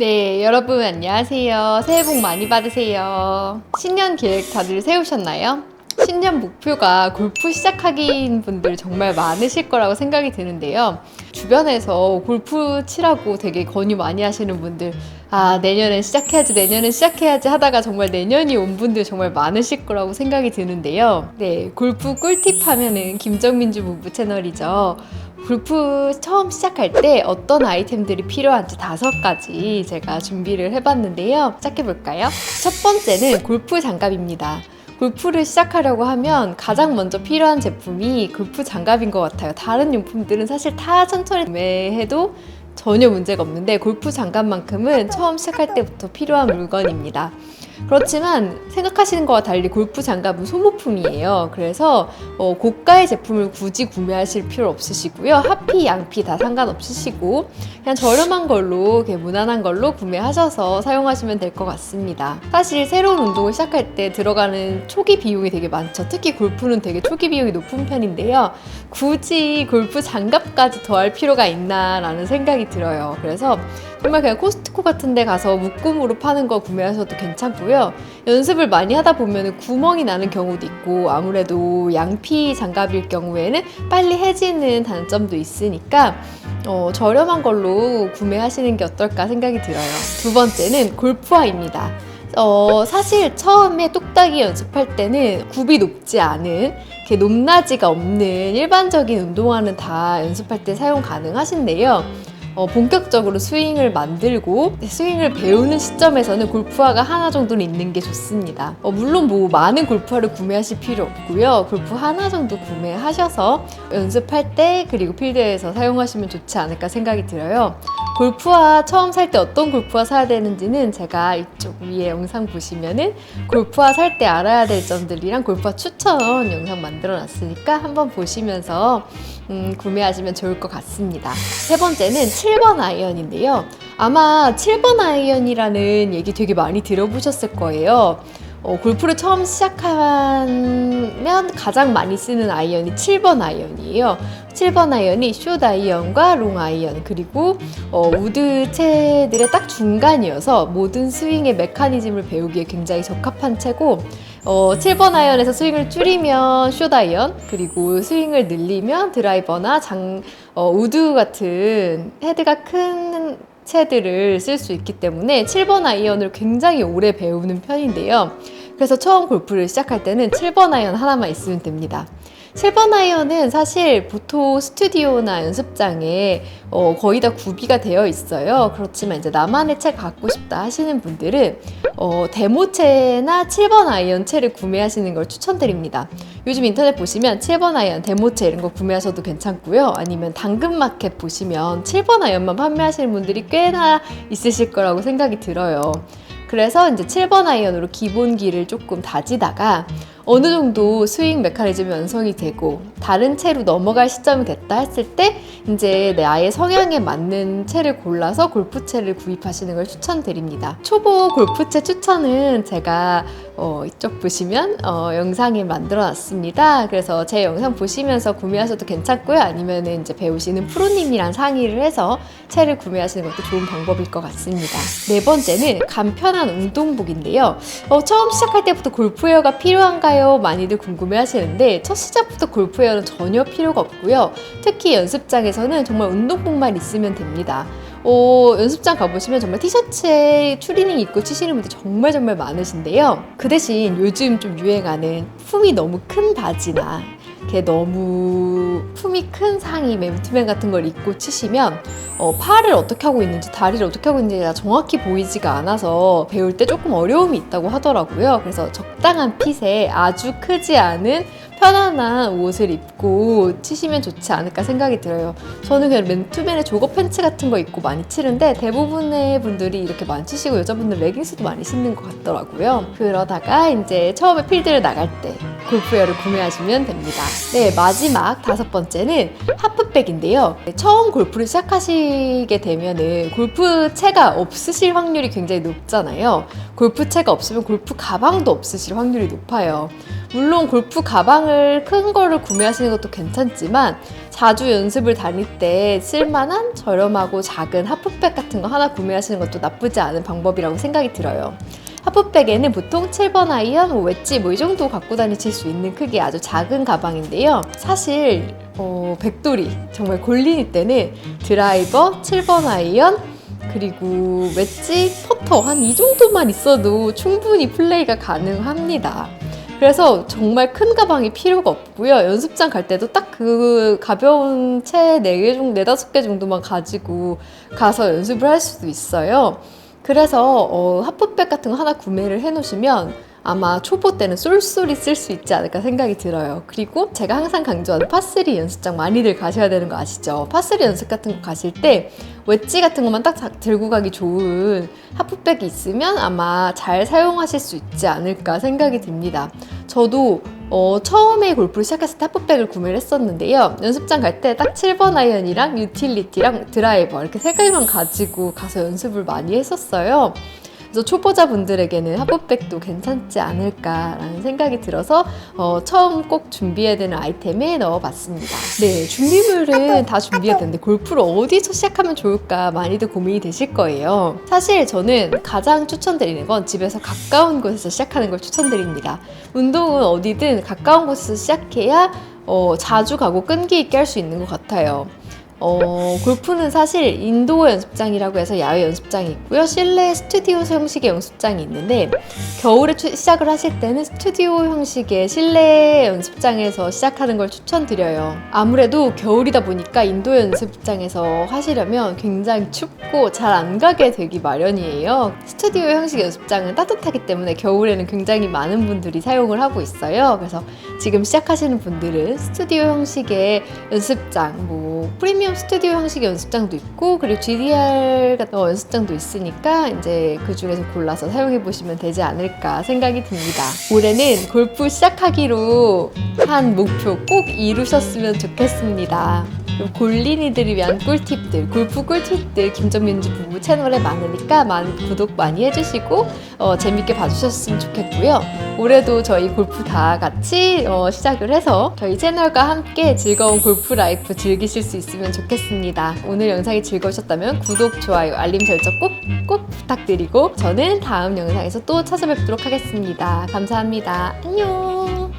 네, 여러분 안녕하세요. 새해 복 많이 받으세요. 신년 계획 다들 세우셨나요? 신년 목표가 골프 시작하기인 분들 정말 많으실 거라고 생각이 드는데요. 주변에서 골프 치라고 되게 권유 많이 하시는 분들, 아, 내년엔 시작해야지, 내년엔 시작해야지 하다가 정말 내년이 온 분들 정말 많으실 거라고 생각이 드는데요. 네, 골프 꿀팁 하면은 김정민주 부부 채널이죠. 골프 처음 시작할 때 어떤 아이템들이 필요한지 다섯 가지 제가 준비를 해봤는데요. 시작해볼까요? 첫 번째는 골프 장갑입니다. 골프를 시작하려고 하면 가장 먼저 필요한 제품이 골프 장갑인 것 같아요. 다른 용품들은 사실 다 천천히 구매해도 전혀 문제가 없는데 골프 장갑만큼은 처음 시작할 때부터 필요한 물건입니다. 그렇지만 생각하시는 것과 달리 골프 장갑은 소모품이에요. 그래서 어, 고가의 제품을 굳이 구매하실 필요 없으시고요. 하피, 양피 다 상관없으시고 그냥 저렴한 걸로 무난한 걸로 구매하셔서 사용하시면 될 것 같습니다. 사실 새로운 운동을 시작할 때 들어가는 초기 비용이 되게 많죠. 특히 골프는 되게 초기 비용이 높은 편인데요. 굳이 골프 장갑까지 더할 필요가 있나라는 생각이 들어요. 그래서 정말 그냥 코스트코 같은 데 가서 묶음으로 파는 거 구매하셔도 괜찮고요. 연습을 많이 하다 보면 구멍이 나는 경우도 있고 아무래도 양피 장갑일 경우에는 빨리 해지는 단점도 있으니까 어, 저렴한 걸로 구매하시는 게 어떨까 생각이 들어요. 두 번째는 골프화입니다. 어, 사실 처음에 똑딱이 연습할 때는 굽이 높지 않은 이렇게 높낮이가 없는 일반적인 운동화는 다 연습할 때 사용 가능하신데요. 어, 본격적으로 스윙을 만들고 스윙을 배우는 시점에서는 골프화가 하나 정도는 있는 게 좋습니다. 어, 물론 뭐 많은 골프화를 구매하실 필요 없고요. 골프 하나 정도 구매하셔서 연습할 때 그리고 필드에서 사용하시면 좋지 않을까 생각이 들어요. 골프화 처음 살 때 어떤 골프화 사야 되는지는 제가 이쪽 위에 영상 보시면은 골프화 살 때 알아야 될 점들이랑 골프화 추천 영상 만들어 놨으니까 한번 보시면서 음, 구매하시면 좋을 것 같습니다. 세 번째는 7번 아이언인데요. 아마 7번 아이언이라는 얘기 되게 많이 들어보셨을 거예요. 어, 골프를 처음 시작하면 가장 많이 쓰는 아이언이 7번 아이언이에요. 7번 아이언이 숏 아이언과 롱 아이언 그리고 어, 우드 채들의 딱 중간이어서 모든 스윙의 메커니즘을 배우기에 굉장히 적합한 채고 어, 7번 아이언에서 스윙을 줄이면 숏 아이언 그리고 스윙을 늘리면 드라이버나 장 어, 우드 같은 헤드가 큰 채들을 쓸 수 있기 때문에 7번 아이언을 굉장히 오래 배우는 편인데요. 그래서 처음 골프를 시작할 때는 7번 아이언 하나만 있으면 됩니다. 7번 아이언은 사실 보통 스튜디오나 연습장에 어, 거의 다 구비가 되어 있어요. 그렇지만 이제 나만의 채 갖고 싶다 하시는 분들은 어, 데모채나 7번 아이언 채를 구매하시는 걸 추천드립니다. 요즘 인터넷 보시면 7번 아이언 데모채 이런 거 구매하셔도 괜찮고요. 아니면 당근마켓 보시면 7번 아이언만 판매하시는 분들이 꽤나 있으실 거라고 생각이 들어요. 그래서 이제 7번 아이언으로 기본기를 조금 다지다가 어느 정도 스윙 메커니즘이 완성이 되고 다른 채로 넘어갈 시점이 됐다 했을 때 이제 내 아이의 성향에 맞는 채를 골라서 골프채를 구입하시는 걸 추천드립니다. 초보 골프채 추천은 제가 어, 이쪽 보시면 어, 영상에 만들어 놨습니다. 그래서 제 영상 보시면서 구매하셔도 괜찮고요. 아니면 이제 배우시는 프로님이랑 상의를 해서 채를 구매하시는 것도 좋은 방법일 것 같습니다. 네 번째는 간편한 운동복인데요. 어, 처음 시작할 때부터 골프웨어가 필요한가 요? 많이들 궁금해 하시는데 첫 시작부터 골프웨어는 전혀 필요가 없고요. 특히 연습장에서는 정말 운동복만 있으면 됩니다. 어, 연습장 가보시면 정말 티셔츠에 추리닝 입고 치시는 분들 정말 정말 많으신데요. 그 대신 요즘 좀 유행하는 품이 너무 큰 바지나 이렇게 너무 품이 큰 상의, 맨투맨 같은 걸 입고 치시면 어, 팔을 어떻게 하고 있는지 다리를 어떻게 하고 있는지가 정확히 보이지가 않아서 배울 때 조금 어려움이 있다고 하더라고요. 그래서 적당한 핏에 아주 크지 않은 편안한 옷을 입고 치시면 좋지 않을까 생각이 들어요. 저는 그냥 맨투맨에 조거 팬츠 같은 거 입고 많이 치는데 대부분의 분들이 이렇게 많이 치시고 여자분들 레깅스도 많이 신는 것 같더라고요. 그러다가 이제 처음에 필드를 나갈 때 골프웨어를 구매하시면 됩니다. 네, 마지막 다섯 번째는 하프백인데요. 네, 처음 골프를 시작하시게 되면은 골프채가 없으실 확률이 굉장히 높잖아요. 골프채가 없으면 골프 가방도 없으실 확률이 높아요. 물론 골프 가방을 큰 거를 구매하시는 것도 괜찮지만 자주 연습을 다닐 때 쓸만한 저렴하고 작은 하프백 같은 거 하나 구매하시는 것도 나쁘지 않은 방법이라고 생각이 들어요. 하프백에는 보통 7번 아이언, 뭐 웨지 뭐 이 정도 갖고 다니실 수 있는 크기의 아주 작은 가방인데요. 사실 어, 백돌이 정말 골린이 때는 드라이버, 7번 아이언, 그리고 웨지, 퍼터 한 이 정도만 있어도 충분히 플레이가 가능합니다. 그래서 정말 큰 가방이 필요가 없고요. 연습장 갈 때도 딱 그 가벼운 채 4개 정도, 4, 5개 정도만 가지고 가서 연습을 할 수도 있어요. 그래서 어, 하프백 같은 거 하나 구매를 해 놓으시면 아마 초보 때는 쏠쏠이 쓸수 있지 않을까 생각이 들어요. 그리고 제가 항상 강조하는 파3 연습장 많이들 가셔야 되는 거 아시죠? 파3 연습 같은 거 가실 때 웨지 같은 것만 딱 다- 들고 가기 좋은 하프백이 있으면 아마 잘 사용하실 수 있지 않을까 생각이 듭니다. 저도 어, 처음에 골프를 시작했을 때 하프백을 구매를 했었는데요. 연습장 갈 때 딱 7번 아이언이랑 유틸리티랑 드라이버 이렇게 세 가지만 가지고 가서 연습을 많이 했었어요. 그래서 초보자분들에게는 하프백도 괜찮지 않을까라는 생각이 들어서 어, 처음 꼭 준비해야 되는 아이템에 넣어봤습니다. 네, 준비물은 다 준비해야 되는데 골프를 어디서 시작하면 좋을까 많이들 고민이 되실 거예요. 사실 저는 가장 추천드리는 건 집에서 가까운 곳에서 시작하는 걸 추천드립니다. 운동은 어디든 가까운 곳에서 시작해야 어, 자주 가고 끈기 있게 할 수 있는 것 같아요. 어, 골프는 사실 인도어 연습장이라고 해서 야외 연습장이 있고요. 실내 스튜디오 형식의 연습장이 있는데 겨울에 추- 시작을 하실 때는 스튜디오 형식의 실내 연습장에서 시작하는 걸 추천드려요. 아무래도 겨울이다 보니까 인도 연습장에서 하시려면 굉장히 춥고 잘 안 가게 되기 마련이에요. 스튜디오 형식 연습장은 따뜻하기 때문에 겨울에는 굉장히 많은 분들이 사용을 하고 있어요. 그래서 지금 시작하시는 분들은 스튜디오 형식의 연습장, 뭐 프리미엄 스튜디오 형식의 연습장도 있고 그리고 GDR 같은 어, 연습장도 있으니까 이제 그 중에서 골라서 사용해 보시면 되지 않을까 생각이 듭니다. 올해는 골프 시작하기로 한 목표 꼭 이루셨으면 좋겠습니다. 그리고 골린이들을 위한 꿀팁들, 골프 꿀팁들 김정민지 부부 채널에 많으니까 많은 구독 많이 해주시고 어, 재밌게 봐주셨으면 좋겠고요. 올해도 저희 골프 다 같이 어, 시작을 해서 저희 채널과 함께 즐거운 골프 라이프 즐기실 수 있으면 좋겠습니다. 오늘 영상이 즐거우셨다면 구독, 좋아요, 알림 설정 꼭, 꼭 부탁드리고 저는 다음 영상에서 또 찾아뵙도록 하겠습니다. 감사합니다. 안녕!